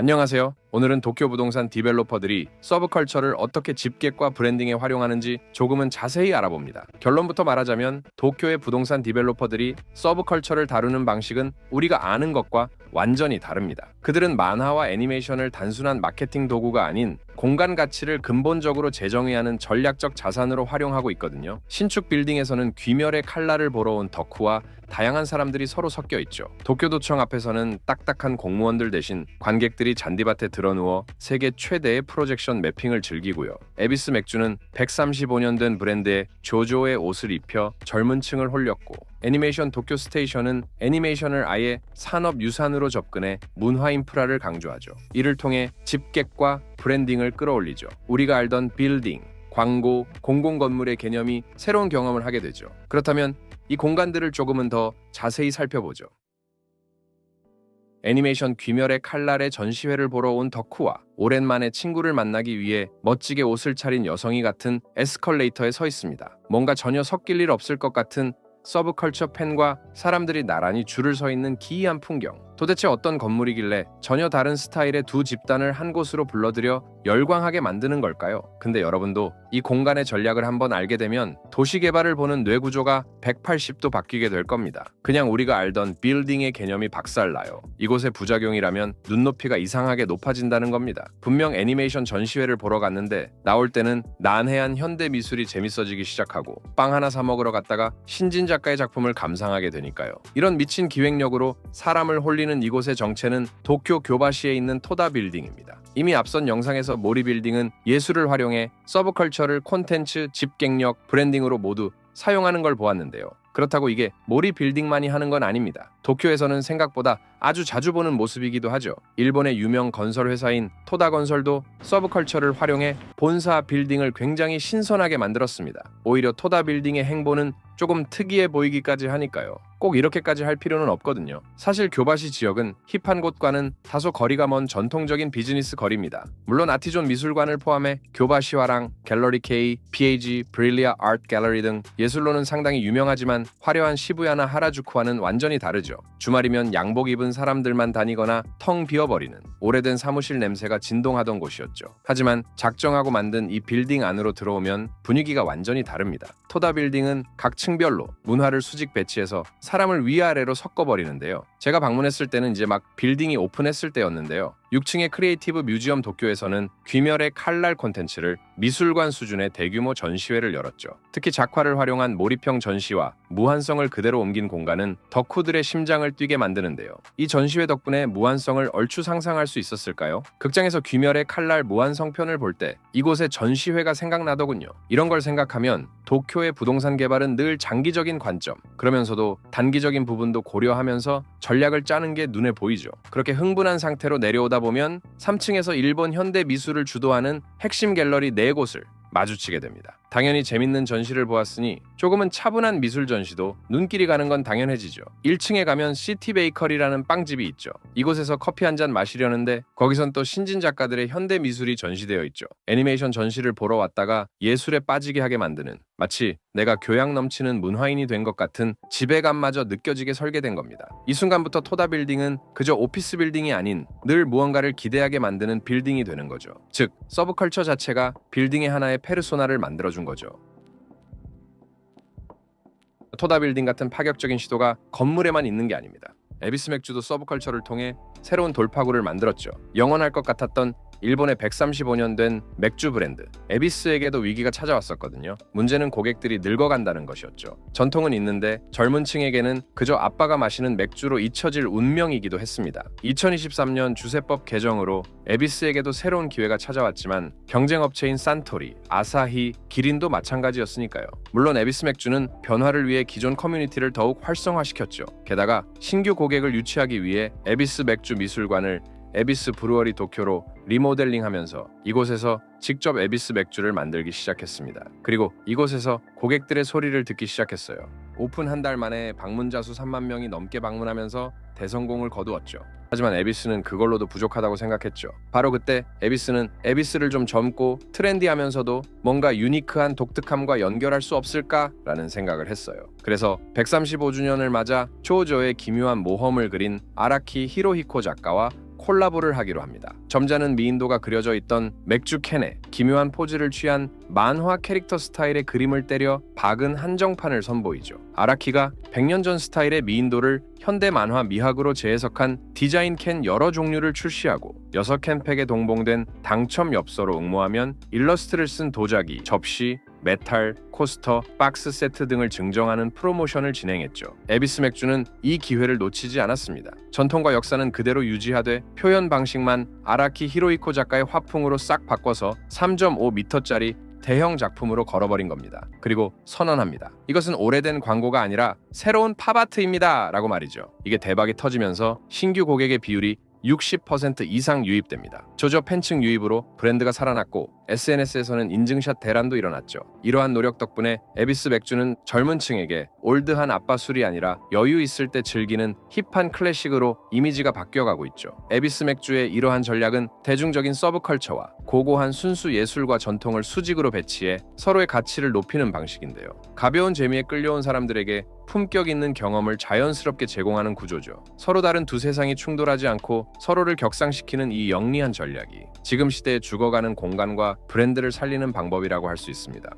안녕하세요. 오늘은 도쿄 부동산 디벨로퍼들이 서브컬처를 어떻게 집객과 브랜딩에 활용하는지 조금은 자세히 알아봅니다. 결론부터 말하자면 도쿄의 부동산 디벨로퍼들이 서브컬처를 다루는 방식은 우리가 아는 것과 완전히 다릅니다. 그들은 만화와 애니메이션을 단순한 마케팅 도구가 아닌 공간 가치를 근본적으로 재정의하는 전략적 자산으로 활용하고 있거든요. 신축 빌딩에서는 귀멸의 칼날을 보러 온 덕후와 다양한 사람들이 서로 섞여 있죠. 도쿄도청 앞에서는 딱딱한 공무원들 대신 관객들이 잔디밭에 드러누워 세계 최대의 프로젝션 매핑을 즐기고요. 에비스 맥주는 135년 된 브랜드의 조조의 옷을 입혀 젊은 층을 홀렸고 애니메이션 도쿄 스테이션은 애니메이션을 아예 산업 유산으로 접근해 문화 인프라를 강조하죠. 이를 통해 집객과 브랜딩을 끌어올리죠. 우리가 알던 빌딩, 광고, 공공 건물의 개념이 새로운 경험을 하게 되죠. 그렇다면 이 공간들을 조금은 더 자세히 살펴보죠. 애니메이션 귀멸의 칼날의 전시회를 보러 온 덕후와 오랜만에 친구를 만나기 위해 멋지게 옷을 차린 여성이 같은 에스컬레이터에 서 있습니다. 뭔가 전혀 섞일 일 없을 것 같은 서브컬처 팬과 사람들이 나란히 줄을 서 있는 기이한 풍경. 도대체 어떤 건물이길래 전혀 다른 스타일의 두 집단을 한 곳으로 불러들여 열광하게 만드는 걸까요? 근데 여러분도 이 공간의 전략을 한번 알게 되면 도시 개발을 보는 뇌 구조가 180도 바뀌게 될 겁니다. 그냥 우리가 알던 빌딩의 개념이 박살나요. 이곳의 부작용이라면 눈높이가 이상하게 높아진다는 겁니다. 분명 애니메이션 전시회를 보러 갔는데 나올 때는 난해한 현대 미술이 재밌어지기 시작하고 빵 하나 사 먹으러 갔다가 신진 작가의 작품을 감상하게 되니까요. 이런 미친 기획력으로 사람을 홀리는 이곳의 정체는 도쿄 교바시에 있는 토다 빌딩입니다. 이미 앞선 영상에서 모리 빌딩은 예술을 활용해 서브컬처를 콘텐츠, 집객력, 브랜딩으로 모두 사용하는 걸 보았는데요. 그렇다고 이게 모리 빌딩만이 하는 건 아닙니다. 도쿄에서는 생각보다 아주 자주 보는 모습이기도 하죠. 일본의 유명 건설 회사인 토다 건설도 서브컬처를 활용해 본사 빌딩을 굉장히 신선하게 만들었습니다. 오히려 토다 빌딩의 행보는 조금 특이해 보이기까지 하니까요. 꼭 이렇게까지 할 필요는 없거든요. 사실 교바시 지역은 힙한 곳과는 다소 거리가 먼 전통적인 비즈니스 거리입니다. 물론 아티존 미술관을 포함해 교바시화랑 갤러리 K, PAG, 브릴리아 아트 갤러리 등 예술로는 상당히 유명하지만 화려한 시부야나 하라주쿠와는 완전히 다르죠. 주말이면 양복 입은 사람들만 다니거나 텅 비어버리는 오래된 사무실 냄새가 진동하던 곳이었죠. 하지만 작정하고 만든 이 빌딩 안으로 들어오면 분위기가 완전히 다릅니다. 토다 빌딩은 각 층별로 문화를 수직 배치해서 사람을 위아래로 섞어버리는데요. 제가 방문했을 때는 이제 막 빌딩이 오픈했을 때였는데요. 6층의 크리에이티브 뮤지엄 도쿄에서는 귀멸의 칼날 콘텐츠를 미술관 수준의 대규모 전시회를 열었죠. 특히 작화를 활용한 몰입형 전시와 무한성을 그대로 옮긴 공간은 덕후들의 심장을 뛰게 만드는데요. 이 전시회 덕분에 무한성을 얼추 상상할 수 있었을까요? 극장에서 귀멸의 칼날 무한성 편을 볼 때 이곳의 전시회가 생각나더군요. 이런 걸 생각하면 도쿄의 부동산 개발은 늘 장기적인 관점, 그러면서도 단기적인 부분도 고려하면서 전략을 짜는 게 눈에 보이죠. 그렇게 흥분한 상태로 내려오다 보면 3층에서 일본 현대 미술을 주도하는 핵심 갤러리 4곳을 마주치게 됩니다. 당연히 재밌는 전시를 보았으니 조금은 차분한 미술 전시도 눈길이 가는 건 당연해지죠. 1층에 가면 시티 베이커리라는 빵집이 있죠. 이곳에서 커피 한 잔 마시려는데 거기선 또 신진 작가들의 현대 미술이 전시되어 있죠. 애니메이션 전시를 보러 왔다가 예술에 빠지게 하게 만드는 마치 내가 교양 넘치는 문화인이 된 것 같은 지배감마저 느껴지게 설계된 겁니다. 이 순간부터 토다 빌딩은 그저 오피스 빌딩이 아닌 늘 무언가를 기대하게 만드는 빌딩이 되는 거죠. 즉, 서브컬처 자체가 빌딩의 하나의 페르소나를 만들어준 거죠. 토다 빌딩 같은 파격적인 시도가 건물에만 있는 게 아닙니다. 에비스 맥주도 서브컬처를 통해 새로운 돌파구를 만들었죠. 영원할 것 같았던 일본의 135년 된 맥주 브랜드 에비스에게도 위기가 찾아왔었거든요. 문제는 고객들이 늙어간다는 것이었죠. 전통은 있는데 젊은 층에게는 그저 아빠가 마시는 맥주로 잊혀질 운명이기도 했습니다. 2023년 주세법 개정으로 에비스에게도 새로운 기회가 찾아왔지만 경쟁 업체인 산토리, 아사히, 기린도 마찬가지였으니까요. 물론 에비스 맥주는 변화를 위해 기존 커뮤니티를 더욱 활성화시켰죠. 게다가 신규 고객을 유치하기 위해 에비스 맥주 미술관을 에비스 브루어리 도쿄로 리모델링하면서 이곳에서 직접 에비스 맥주를 만들기 시작했습니다. 그리고 이곳에서 고객들의 소리를 듣기 시작했어요. 오픈 한 달 만에 방문자 수 3만 명이 넘게 방문하면서 대성공을 거두었죠. 하지만 에비스는 그걸로도 부족하다고 생각했죠. 바로 그때 에비스는 에비스를 좀 젊고 트렌디하면서도 뭔가 유니크한 독특함과 연결할 수 없을까라는 생각을 했어요. 그래서 135주년을 맞아 초조의 기묘한 모험을 그린 아라키 히로히코 작가와 콜라보를 하기로 합니다. 점잖은 미인도가 그려져 있던 맥주 캔에 기묘한 포즈를 취한 만화 캐릭터 스타일의 그림을 때려 박은 한정판을 선보이죠. 아라키가 100년 전 스타일의 미인도를 현대 만화 미학으로 재해석한 디자인 캔 여러 종류를 출시하고 6캔 팩에 동봉된 당첨 엽서로 응모하면 일러스트를 쓴 도자기, 접시, 메탈, 코스터, 박스 세트 등을 증정하는 프로모션을 진행했죠. 에비스 맥주는 이 기회를 놓치지 않았습니다. 전통과 역사는 그대로 유지하되 표현 방식만 아라키 히로이코 작가의 화풍으로 싹 바꿔서 3.5m짜리 대형 작품으로 걸어버린 겁니다. 그리고 선언합니다. 이것은 오래된 광고가 아니라 새로운 팝아트입니다. 라고 말이죠. 이게 대박이 터지면서 신규 고객의 비율이 60% 이상 유입됩니다. 조저 팬층 유입으로 브랜드가 살아났고 SNS에서는 인증샷 대란도 일어났죠. 이러한 노력 덕분에 에비스 맥주는 젊은 층에게 올드한 아빠 술이 아니라 여유 있을 때 즐기는 힙한 클래식으로 이미지가 바뀌어가고 있죠. 에비스 맥주의 이러한 전략은 대중적인 서브컬처와 고고한 순수 예술과 전통을 수직으로 배치해 서로의 가치를 높이는 방식인데요. 가벼운 재미에 끌려온 사람들에게 품격 있는 경험을 자연스럽게 제공하는 구조죠. 서로 다른 두 세상이 충돌하지 않고 서로를 격상시키는 이 영리한 전략이 지금 시대에 죽어가는 공간과 브랜드를 살리는 방법이라고 할 수 있습니다.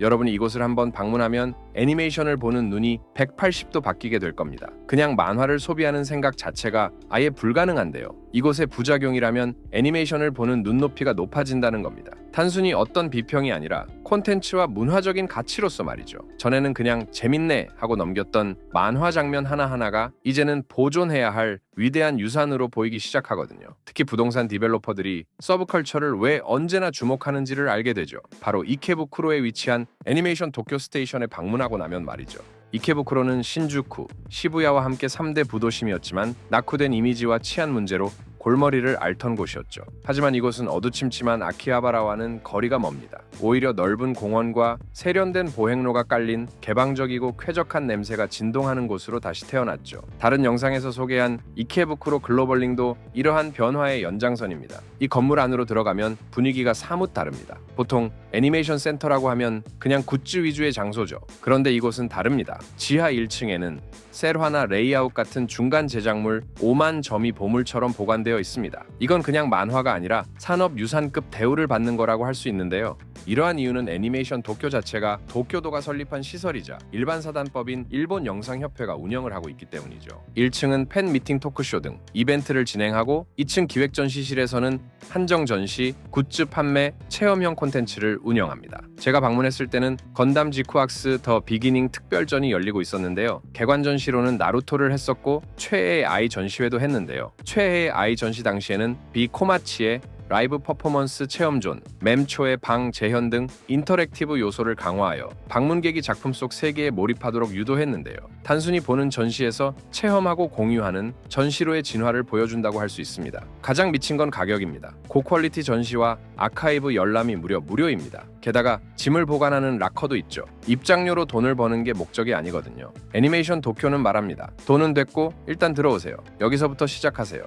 여러분이 이곳을 한번 방문하면 애니메이션을 보는 눈이 180도 바뀌게 될 겁니다. 그냥 만화를 소비하는 생각 자체가 아예 불가능한데요. 이곳의 부작용이라면 애니메이션을 보는 눈높이가 높아진다는 겁니다. 단순히 어떤 비평이 아니라 콘텐츠와 문화적인 가치로서 말이죠. 전에는 그냥 재밌네 하고 넘겼던 만화 장면 하나하나가 이제는 보존해야 할 위대한 유산으로 보이기 시작하거든요. 특히 부동산 디벨로퍼들이 서브컬처를 왜 언제나 주목하는지를 알게 되죠. 바로 이케부쿠로에 위치한 애니메이션 도쿄 스테이션에 방문하고 나면 말이죠. 이케부쿠로는 신주쿠, 시부야와 함께 3대 부도심이었지만 낙후된 이미지와 치안 문제로 골머리를 앓던 곳이었죠. 하지만 이곳은 어두침침한 아키하바라와는 거리가 멉니다. 오히려 넓은 공원과 세련된 보행로가 깔린 개방적이고 쾌적한 냄새가 진동하는 곳으로 다시 태어났죠. 다른 영상에서 소개한 이케부쿠로 글로벌링도 이러한 변화의 연장선입니다. 이 건물 안으로 들어가면 분위기가 사뭇 다릅니다. 보통 애니메이션 센터라고 하면 그냥 굿즈 위주의 장소죠. 그런데 이곳은 다릅니다. 지하 1층에는 셀화나 레이아웃 같은 중간 제작물 5만 점이 보물처럼 보관 되어 있습니다. 이건 그냥 만화가 아니라 산업 유산급 대우를 받는 거라고 할 수 있는데요. 이러한 이유는 애니메이션 도쿄 자체가 도쿄도가 설립한 시설이자 일반 사단법인 일본 영상협회가 운영을 하고 있기 때문이죠. 1층은 팬 미팅 토크쇼 등 이벤트를 진행하고 2층 기획 전시실에서는 한정 전시, 굿즈 판매, 체험형 콘텐츠를 운영합니다. 제가 방문했을 때는 건담 지쿠악스 더 비기닝 특별전이 열리고 있었는데요. 개관 전시로는 나루토를 했었고 최애의 아이 전시회도 했는데요. 최애의 아이 전시 당시에는 비코마치의 라이브 퍼포먼스 체험존, mem초의 방 재현 등 인터랙티브 요소를 강화하여 방문객이 작품 속 세계에 몰입하도록 유도했는데요. 단순히 보는 전시에서 체험하고 공유하는 전시로의 진화를 보여준다고 할 수 있습니다. 가장 미친 건 가격입니다. 고퀄리티 전시와 아카이브 열람이 무려 무료입니다. 게다가 짐을 보관하는 락커도 있죠. 입장료로 돈을 버는 게 목적이 아니거든요. 애니메이션 도쿄는 말합니다. 돈은 됐고 일단 들어오세요. 여기서부터 시작하세요.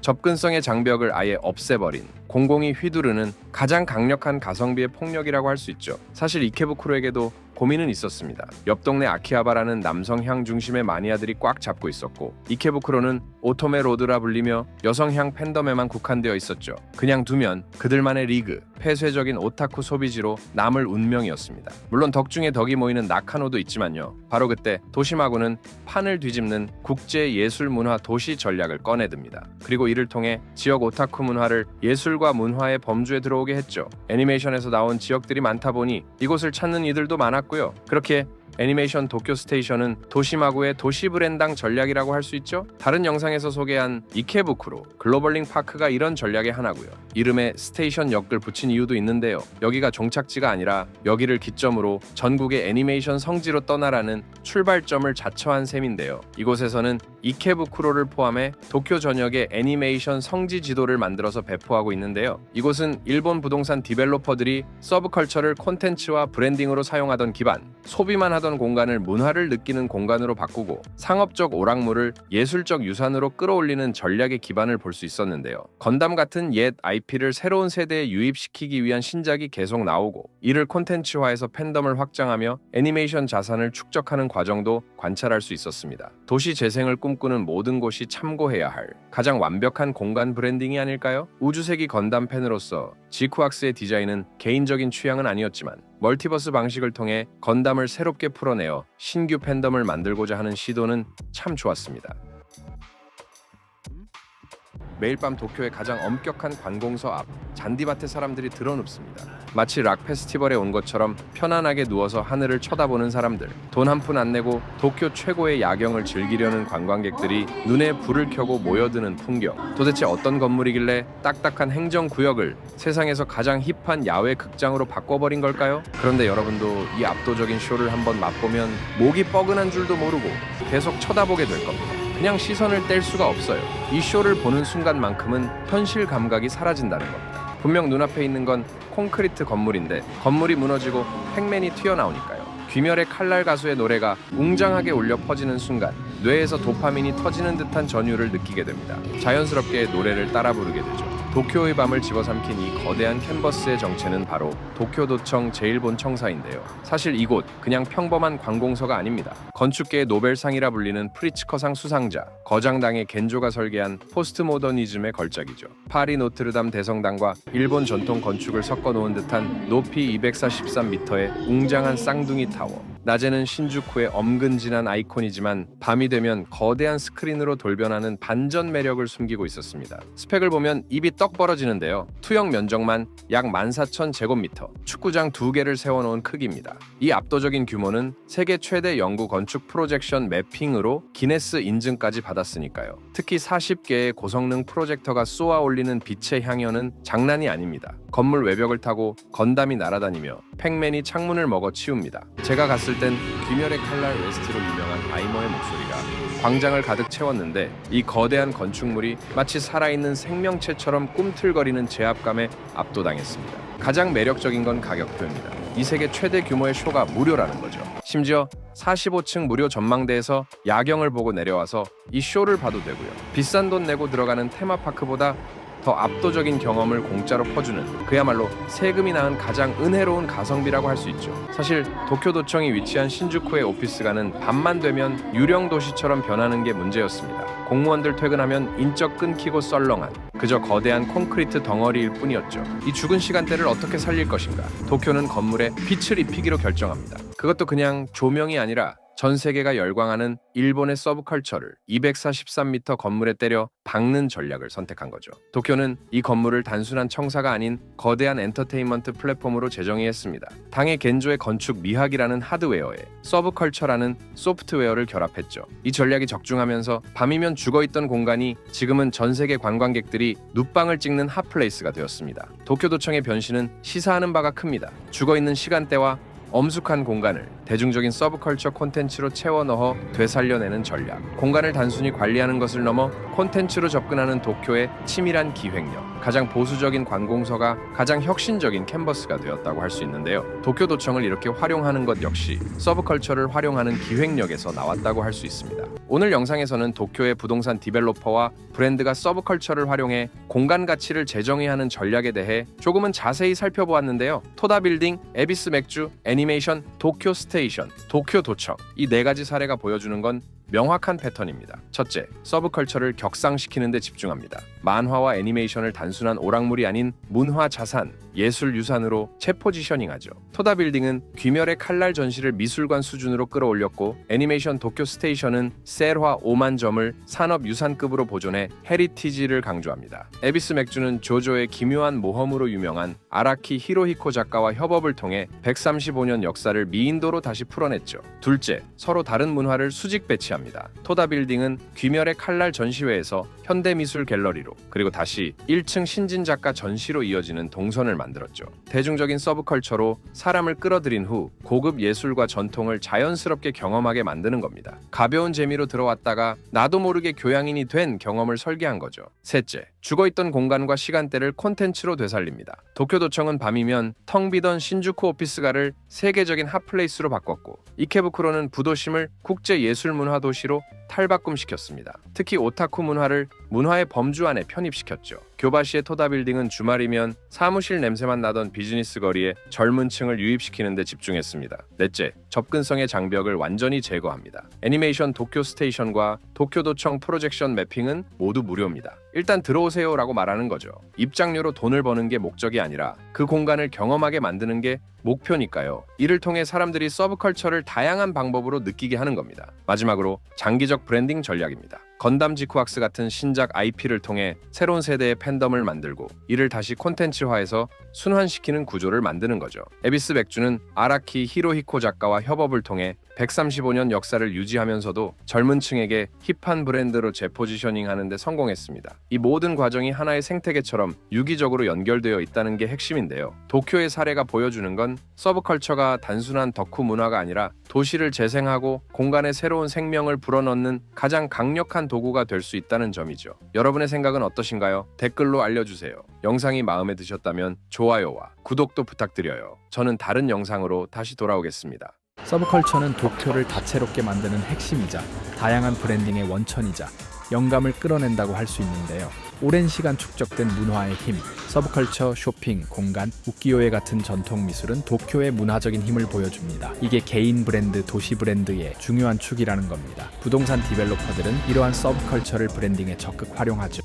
접근성의 장벽을 아예 없애버린 공공이 휘두르는 가장 강력한 가성비의 폭력이라고 할 수 있죠. 사실 이케부쿠로에게도 고민은 있었습니다. 옆 동네 아키하바라는 남성향 중심의 마니아들이 꽉 잡고 있었고 이케부쿠로는 오토메 로드라 불리며 여성향 팬덤에만 국한되어 있었죠. 그냥 두면 그들만의 리그, 폐쇄적인 오타쿠 소비지로 남을 운명이었습니다. 물론 덕 중에 덕이 모이는 나카노도 있지만요. 바로 그때 도시마구는 판을 뒤집는 국제 예술 문화 도시 전략을 꺼내듭니다. 그리고 이를 통해 지역 오타쿠 문화를 예술과 문화의 범주에 들어오게 했죠. 애니메이션에서 나온 지역들이 많다 보니 이곳을 찾는 이들도 많았고 요. 그렇게 애니메이션 도쿄 스테이션은 도시마구의 도시 브랜당 전략이라고 할 수 있죠. 다른 영상에서 소개한 이케부쿠로 글로벌링 파크가 이런 전략의 하나고요. 이름에 스테이션 역을 붙인 이유도 있는데요. 여기가 종착지가 아니라 여기를 기점으로 전국의 애니메이션 성지로 떠나라는 출발점을 자처한 셈인데요. 이곳에서는 이케부쿠로를 포함해 도쿄 전역의 애니메이션 성지 지도를 만들어서 배포하고 있는데요. 이곳은 일본 부동산 디벨로퍼들이 서브컬처를 콘텐츠와 브랜딩으로 사용하던 기반, 소비만 하던 하던 공간을 문화를 느끼는 공간으로 바꾸고 상업적 오락물을 예술적 유산으로 끌어올리는 전략의 기반을 볼 수 있었는데요. 건담 같은 옛 IP를 새로운 세대에 유입시키기 위한 신작이 계속 나오고 이를 콘텐츠화해서 팬덤을 확장하며 애니메이션 자산을 축적하는 과정도 관찰할 수 있었습니다. 도시 재생을 꿈꾸는 모든 곳이 참고해야 할 가장 완벽한 공간 브랜딩이 아닐까요? 우주세기 건담 팬으로서 지쿠악스의 디자인은 개인적인 취향은 아니었지만 멀티버스 방식을 통해 건담을 새롭게 풀어내어 신규 팬덤을 만들고자 하는 시도는 참 좋았습니다. 매일 밤 도쿄의 가장 엄격한 관공서 앞 잔디밭에 사람들이 드러눕습니다. 마치 락 페스티벌에 온 것처럼 편안하게 누워서 하늘을 쳐다보는 사람들. 돈 한 푼 안 내고 도쿄 최고의 야경을 즐기려는 관광객들이 눈에 불을 켜고 모여드는 풍경. 도대체 어떤 건물이길래 딱딱한 행정 구역을 세상에서 가장 힙한 야외 극장으로 바꿔버린 걸까요? 그런데 여러분도 이 압도적인 쇼를 한번 맛보면 목이 뻐근한 줄도 모르고 계속 쳐다보게 될 겁니다. 그냥 시선을 뗄 수가 없어요. 이 쇼를 보는 순간만큼은 현실 감각이 사라진다는 겁니다. 분명 눈앞에 있는 건 콘크리트 건물인데 건물이 무너지고 팩맨이 튀어나오니까요. 귀멸의 칼날 가수의 노래가 웅장하게 울려 퍼지는 순간 뇌에서 도파민이 터지는 듯한 전율을 느끼게 됩니다. 자연스럽게 노래를 따라 부르게 되죠. 도쿄의 밤을 집어삼킨 이 거대한 캔버스의 정체는 바로 도쿄도청 제1본 청사인데요. 사실 이곳 그냥 평범한 관공서가 아닙니다. 건축계의 노벨상이라 불리는 프리츠커상 수상자 거장당의 겐조가 설계한 포스트모더니즘의 걸작이죠. 파리 노트르담 대성당과 일본 전통 건축을 섞어 놓은 듯한 높이 243m의 웅장한 쌍둥이 타워. 낮에는 신주쿠의 엄근진한 아이콘이지만 밤이 되면 거대한 스크린으로 돌변하는 반전 매력을 숨기고 있었습니다. 스펙을 보면 입이 떡 벌어지는데요. 투영 면적만 약 14,000제곱미터, 축구장 두 개를 세워놓은 크기입니다. 이 압도적인 규모는 세계 최대 연구 건축 프로젝션 매핑으로 기네스 인증까지 받았으니까요. 특히 40개의 고성능 프로젝터가 쏘아 올리는 빛의 향연은 장난이 아닙니다. 건물 외벽을 타고 건담이 날아다니며 팩맨이 창문을 먹어 치웁니다. 제가 갔을 땐 귀멸의 칼날 웨스트로 유명한 아이머의 목소리가 광장을 가득 채웠는데 이 거대한 건축물이 마치 살아있는 생명체처럼 꿈틀거리는 제압감에 압도당했습니다. 가장 매력적인 건 가격표입니다. 이 세계 최대 규모의 쇼가 무료라는 거죠. 심지어 45층 무료 전망대에서 야경을 보고 내려와서 이 쇼를 봐도 되고요. 비싼 돈 내고 들어가는 테마파크보다 더 압도적인 경험을 공짜로 퍼주는 그야말로 세금이 낳은 가장 은혜로운 가성비라고 할 수 있죠. 사실 도쿄도청이 위치한 신주쿠의 오피스가는 밤만 되면 유령 도시처럼 변하는 게 문제였습니다. 공무원들 퇴근하면 인적 끊기고 썰렁한 그저 거대한 콘크리트 덩어리일 뿐이었죠. 이 죽은 시간대를 어떻게 살릴 것인가? 도쿄는 건물에 빛을 입히기로 결정합니다. 그것도 그냥 조명이 아니라 전 세계가 열광하는 일본의 서브컬처를 243m 건물에 때려 박는 전략을 선택한 거죠. 도쿄는 이 건물을 단순한 청사가 아닌 거대한 엔터테인먼트 플랫폼으로 재정의했습니다. 당의 겐조의 건축 미학이라는 하드웨어에 서브컬처라는 소프트웨어를 결합했죠. 이 전략이 적중하면서 밤이면 죽어있던 공간이 지금은 전 세계 관광객들이 눕방을 찍는 핫플레이스가 되었습니다. 도쿄도청의 변신은 시사하는 바가 큽니다. 죽어있는 시간대와 엄숙한 공간을 대중적인 서브컬처 콘텐츠로 채워 넣어 되살려내는 전략. 공간을 단순히 관리하는 것을 넘어 콘텐츠로 접근하는 도쿄의 치밀한 기획력. 가장 보수적인 관공서가 가장 혁신적인 캔버스가 되었다고 할 수 있는데요. 도쿄도청을 이렇게 활용하는 것 역시 서브컬처를 활용하는 기획력에서 나왔다고 할 수 있습니다. 오늘 영상에서는 도쿄의 부동산 디벨로퍼와 브랜드가 서브컬처를 활용해 공간 가치를 재정의하는 전략에 대해 조금은 자세히 살펴보았는데요. 토다 빌딩, 에비스 맥주, 애니메이션, 도쿄 스테이션, 도쿄 도청. 이 네 가지 사례가 보여주는 건 명확한 패턴입니다. 첫째, 서브컬처를 격상시키는 데 집중합니다. 만화와 애니메이션을 단순한 오락물이 아닌 문화 자산, 예술 유산으로 재포지셔닝하죠. 토다 빌딩은 귀멸의 칼날 전시를 미술관 수준으로 끌어올렸고 애니메이션 도쿄 스테이션은 셀화 5만 점을 산업 유산급으로 보존해 헤리티지를 강조합니다. 에비스 맥주는 조조의 기묘한 모험으로 유명한 아라키 히로히코 작가와 협업을 통해 135년 역사를 미인도로 다시 풀어냈죠. 둘째, 서로 다른 문화를 수직 배치합니다. 토다 빌딩은 귀멸의 칼날 전시회에서 현대미술 갤러리로 그리고 다시 1층 신진 작가 전시로 이어지는 동선을 만들었죠. 대중적인 서브컬처로 사람을 끌어들인 후 고급 예술과 전통을 자연스럽게 경험하게 만드는 겁니다. 가벼운 재미로 들어왔다가 나도 모르게 교양인이 된 경험을 설계한 거죠. 셋째, 죽어있던 공간과 시간대를 콘텐츠로 되살립니다. 도쿄도청은 밤이면 텅 비던 신주쿠 오피스가를 세계적인 핫플레이스로 바꿨고 이케부쿠로는 부도심을 국제예술문화 도시로 탈바꿈시켰습니다. 특히 오타쿠 문화를 문화의 범주 안에 편입시켰죠. 교바시의 토다 빌딩은 주말이면 사무실 냄새만 나던 비즈니스 거리에 젊은 층을 유입시키는 데 집중했습니다. 넷째, 접근성의 장벽을 완전히 제거합니다. 애니메이션 도쿄 스테이션과 도쿄도청 프로젝션 매핑은 모두 무료입니다. 일단 들어오세요라고 말하는 거죠. 입장료로 돈을 버는 게 목적이 아니라 그 공간을 경험하게 만드는 게 목표니까요. 이를 통해 사람들이 서브컬처를 다양한 방법으로 느끼게 하는 겁니다. 마지막으로 장기적 브랜딩 전략입니다. 건담 지쿠학스 같은 신작 IP를 통해 새로운 세대의 팬덤을 만들고 이를 다시 콘텐츠화해서 순환시키는 구조를 만드는 거죠. 에비스 백주는 아라키 히로히코 작가와 협업을 통해 135년 역사를 유지하면서도 젊은 층에게 힙한 브랜드로 재포지셔닝 하는데 성공했습니다. 이 모든 과정이 하나의 생태계처럼 유기적으로 연결되어 있다는 게 핵심인데요. 도쿄의 사례가 보여주는 건 서브컬처가 단순한 덕후 문화가 아니라 도시를 재생하고 공간에 새로운 생명을 불어넣는 가장 강력한 도구가 될 수 있다는 점이죠. 여러분의 생각은 어떠신가요? 댓글로 알려주세요. 영상이 마음에 드셨다면 좋아요와 구독도 부탁드려요. 저는 다른 영상으로 다시 돌아오겠습니다. 서브컬처는 도쿄를 다채롭게 만드는 핵심이자 다양한 브랜딩의 원천이자 영감을 끌어낸다고 할 수 있는데요. 오랜 시간 축적된 문화의 힘, 서브컬처, 쇼핑, 공간, 우키요에 같은 전통 미술은 도쿄의 문화적인 힘을 보여줍니다. 이게 개인 브랜드, 도시 브랜드의 중요한 축이라는 겁니다. 부동산 디벨로퍼들은 이러한 서브컬처를 브랜딩에 적극 활용하죠.